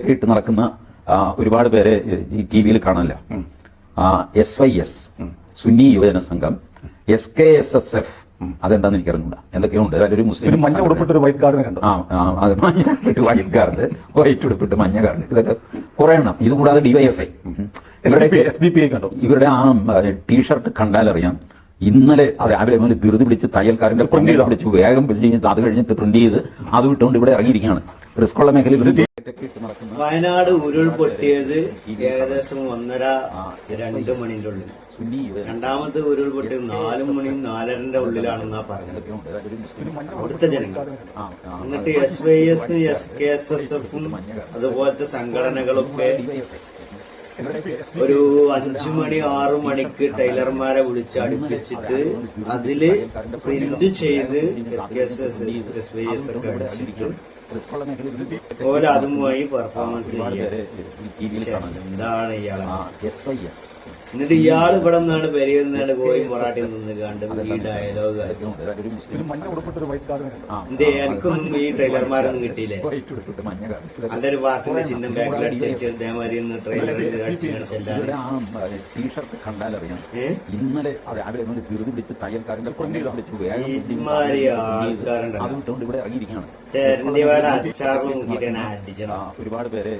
ഒക്കെ ഇട്ട് നടക്കുന്ന ഒരുപാട് പേരെ ടി വിയിൽ കാണാനില്ല. S Y S Sunni Yuvajana Sangham S K S S F അതെന്താന്ന് എനിക്ക് അറിഞ്ഞൂടാ എന്തൊക്കെയോ ഉണ്ട്. അതിലൊരു ഒരു മുസ്ലിം മഞ്ഞ ഉടുപ്പിട്ട് ഒരു വൈറ്റ് കാർഡ് കണ്ടു? ആ അത് മഞ്ഞ ഉടുപ്പിട്ട് വൈറ്റ് കാർഡ് വൈറ്റ് ഉടുപ്പിട്ട് മഞ്ഞ കാർഡ് ഇതൊക്കെ കുറെ എണ്ണം. ഇത് കൂടാതെ ഡിവൈഎഫ്ഐ ഇവരുടെ എസ് ബി പി ഐ കണ്ടു? ഇവരുടെ ആ ടീഷർട്ട് കണ്ടാലറിയാം. ഇന്നലെ രാവിലെ മുതൽ ധൃതി പിടിച്ച് തയ്യൽക്കാരന്റെ പ്രിന്റ് ചെയ്ത്? പിടിച്ച് വേഗം പിടിച്ച് അത് കഴിഞ്ഞിട്ട് പ്രിന്റ് ചെയ്ത് അത് വിട്ടുകൊണ്ട് ഇവിടെ ഇറങ്ങിയിരിക്കുകയാണ്. റിസ്കുള്ള മേഖലയിൽ വയനാട് ഉരുൾപൊട്ടിയത് ഏകദേശം ഒന്നര രണ്ട് മണിന്റെ ഉള്ളിൽ. രണ്ടാമത്തെ ഉരുൾപൊട്ടിയത് നാല് മണിയും നാലരന്റെ ഉള്ളിലാണെന്നാ പറഞ്ഞത്. അവിടുത്തെ ജനങ്ങൾ. എന്നിട്ട് എസ് വൈ എസും എസ് കെ എസ് എസ് എഫും അതുപോലത്തെ സംഘടനകളൊക്കെ ഒരു അഞ്ചു മണി ആറു മണിക്ക് ടൈലർമാരെ വിളിച്ച് അടുപ്പിച്ചിട്ട് അതിൽ പ്രിന്റ് ചെയ്ത് S K S S Y S ഒക്കെ അടിച്ചിട്ട് ഓരോ അതുമായി പെർഫോമൻസ് എന്താണ് ഇയാളെ എന്നിട്ട് ഇയാൾ ഇവിടെ നിന്നാണ് പെരിയെന്നാണ് പോയി പൊറാട്ടി നിന്ന് കണ്ട് ഈ ഡയലോഗ് എന്തേ എനിക്കൊന്നും ഈ ടൈലർമാരൊന്നും കിട്ടിയില്ലേ? എന്റെ ഒരു പാർട്ടിന്റെ ചിഹ്നം ബാക്കിൽ അടിച്ചു ഇതേമാതിരി ഒന്ന് ടീഷർട്ട് കണ്ടാലറിയാം. ഇന്നലെ രാവിലെ മുതൽ ധൃതി പിടിച്ച് തയ്യൽക്കാരന്റെ പിടിച്ച് വേഗം പിടിച്ച് ഇമാതിരി അത് ആൾക്കാരുണ്ടല്ലോ. വിട്ടുകൊണ്ട് ഇവിടെ ഇറങ്ങിയിരിക്കുകയാണ്. ഒരുപാട് പേരെ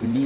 സുന്നി